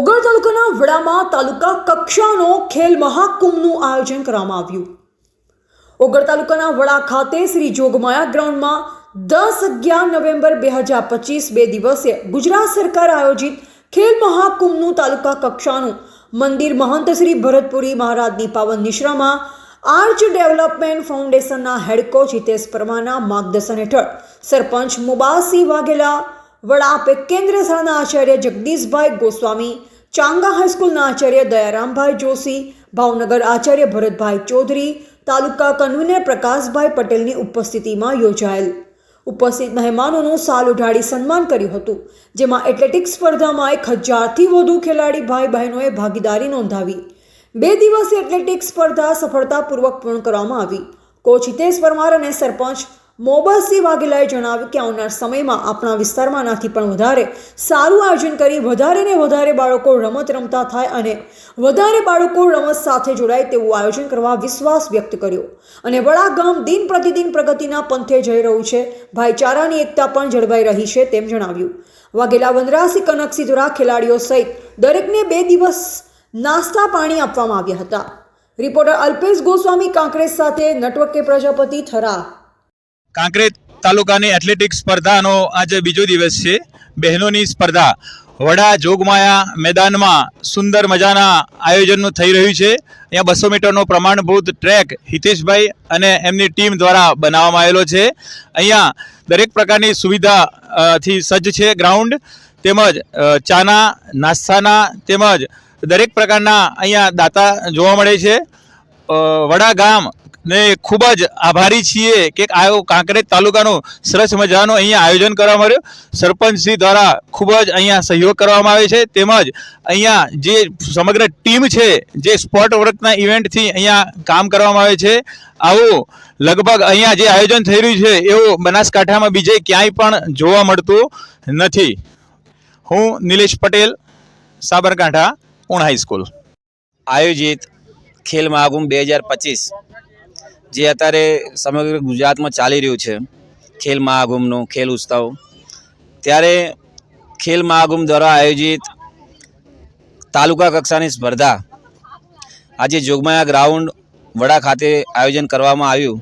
ઓગળ તાલુકાના વડામાં તાલુકા કક્ષાનો ખેલ મહાકુંભનું આયોજન કરવામાં આવ્યું. ઓગળ તાલુકાના વડા ખાતે શ્રી જોગમાયા ગ્રાઉન્ડમાં દસ અગિયાર નવેમ્બર બે હજાર પચીસ બે દિવસે ગુજરાત સરકાર આયોજિત ખેલ મહાકુંભનું તાલુકા કક્ષાનું મંદિર મહંત શ્રી ભરતપુરી મહારાજની પાવન નિશ્રામાં આર્ચ ડેવલપમેન્ટ ફાઉન્ડેશનના હેડ કોચ હિતેશ પરમાના માર્ગદર્શન હેઠળ સરપંચ મુબાસી વાઘેલા, વડા આપે કેન્દ્ર શાળાના આચાર્ય જગદીશભાઈ ગોસ્વામી ચાંગા હાઈસ્કૂલના આચાર્ય દયારામભાઈ જોશી, ભાવનગર આચાર્ય ભરતભાઈ ચૌધરી, તાલુકા કન્વીનર પ્રકાશભાઈ પટેલની ઉપસ્થિતિમાં યોજાયેલ. ઉપસ્થિત મહેમાનોનું સાલ ઉઢાડી સન્માન કર્યું હતું, જેમાં એથ્લેટિક્સ સ્પર્ધામાં એક હજારથી વધુ ખેલાડી ભાઈ બહેનોએ ભાગીદારી નોંધાવી. બે દિવસીય એથ્લેટિક્સ સ્પર્ધા સફળતાપૂર્વક પૂર્ણ કરવામાં આવી. કોચ હિતેશ પરમાર અને સરપંચ મોબસી વાઘેલાએ જણાવ્યું કે આવનાર સમયમાં આપણા વિસ્તારમાં આનાથી પણ વધારે સારું આયોજન કરી વધારે ને વધારે બાળકો રમત રમતા થાય અને વધારે બાળકો રમત સાથે જોડાય તેવું આયોજન કરવા વિશ્વાસ વ્યક્ત કર્યો. અને વડા ગામ દિન પ્રતિદિન પ્રગતિના પંથે જઈ રહ્યું છે. ભાઈચારાની એકતા પણ જળવાઈ રહી છે તેમ જણાવ્યું. વાઘેલા વનરાસી કનકસી દ્વારા ખેલાડીઓ સહિત દરેકને બે દિવસ નાસ્તા પાણી આપવામાં આવ્યા હતા. રિપોર્ટર અલ્પેશ ગોસ્વામી, કાંકરેજ સાથે નટવકે પ્રજાપતિ થરા કાંકરેજ તાલુકાની એથ્લેટિક સ્પર્ધાનો આજે બીજો દિવસ છે. બહેનોની સ્પર્ધા વડા જોગમાયા મેદાનમાં સુંદર મજાના આયોજનનું થઈ રહ્યું છે. અહીંયા બસો મીટરનો પ્રમાણભૂત ટ્રેક હિતેશભાઈ અને એમની ટીમ દ્વારા બનાવવામાં આવેલો છે. અહીંયા દરેક પ્રકારની સુવિધા થી સજ્જ છે ગ્રાઉન્ડ તેમજ ચાના, નાસ્તાના તેમજ દરેક પ્રકારના અહીંયા દાતા જોવા મળે છે. વડા ગામ ને ખૂબ જ આભારી છીએ કે આયો કાંકરેજ તાલુકાનું સરસ મજાનું અહીંયા આયોજન કરવામાં આવ્યું. સરપંચશ્રી દ્વારા ખૂબ જ અહીંયા સહયોગ કરવામાં આવે છે. તેમજ અહીંયા જે સમગ્ર ટીમ છે, જે સ્પોર્ટ વર્કના ઇવેન્ટથી અહીંયા કામ કરવામાં આવે છે. આવું લગભગ અહીંયા જે આયોજન થઈ રહ્યું છે, એવું બનાસકાંઠામાં બીજે ક્યાંય પણ જોવા મળતું નથી. હું નિલેશ પટેલ, સાબરકાંઠા ઉણ હાઈસ્કૂલ આયોજિત ખેલ મહાકુંભ બે હજાર પચીસ જે અત્યારે સમગ્ર ગુજરાતમાં ચાલી રહ્યું છે, ખેલ મહાકુંભનો ખેલ ઉત્સવ. ત્યારે ખેલ મહાકુંભ દ્વારા આયોજિત તાલુકા કક્ષાની સ્પર્ધા આજે જોગમાયા ગ્રાઉન્ડ વડા ખાતે આયોજન કરવામાં આવ્યું.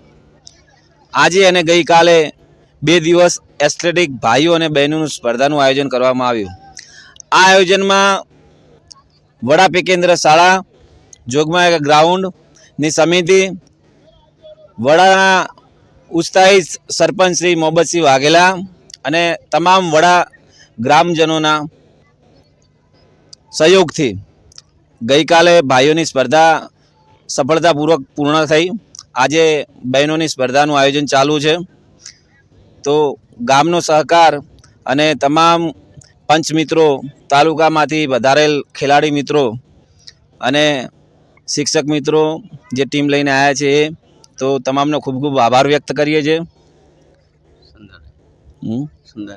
આજે અને ગઈકાલે બે દિવસ એથ્લેટિક ભાઈઓ અને બહેનોનું સ્પર્ધાનું આયોજન કરવામાં આવ્યું. આ આયોજનમાં વડા કેન્દ્ર શાળા, જોગમાયા ગ્રાઉન્ડની સમિતિ વડાના ઉત્સાહી સરપંચ શ્રી મોહમ્મદસિંહ વાઘેલા અને તમામ વડા ગ્રામજનોના સહયોગથી ગઈકાલે ભાઈઓની સ્પર્ધા સફળતાપૂર્વક પૂર્ણ થઈ. આજે બહેનોની સ્પર્ધાનું આયોજન ચાલુ છે. તો ગામનો સહકાર અને તમામ પંચ મિત્રો તાલુકામાંથી વધારેલ ખેલાડી મિત્રો અને શિક્ષક મિત્રો જે ટીમ લઈને આવ્યા છે એ તો તમામનો ખૂબ ખૂબ આભાર વ્યક્ત કરીએ છીએ. હમ. સુંદર.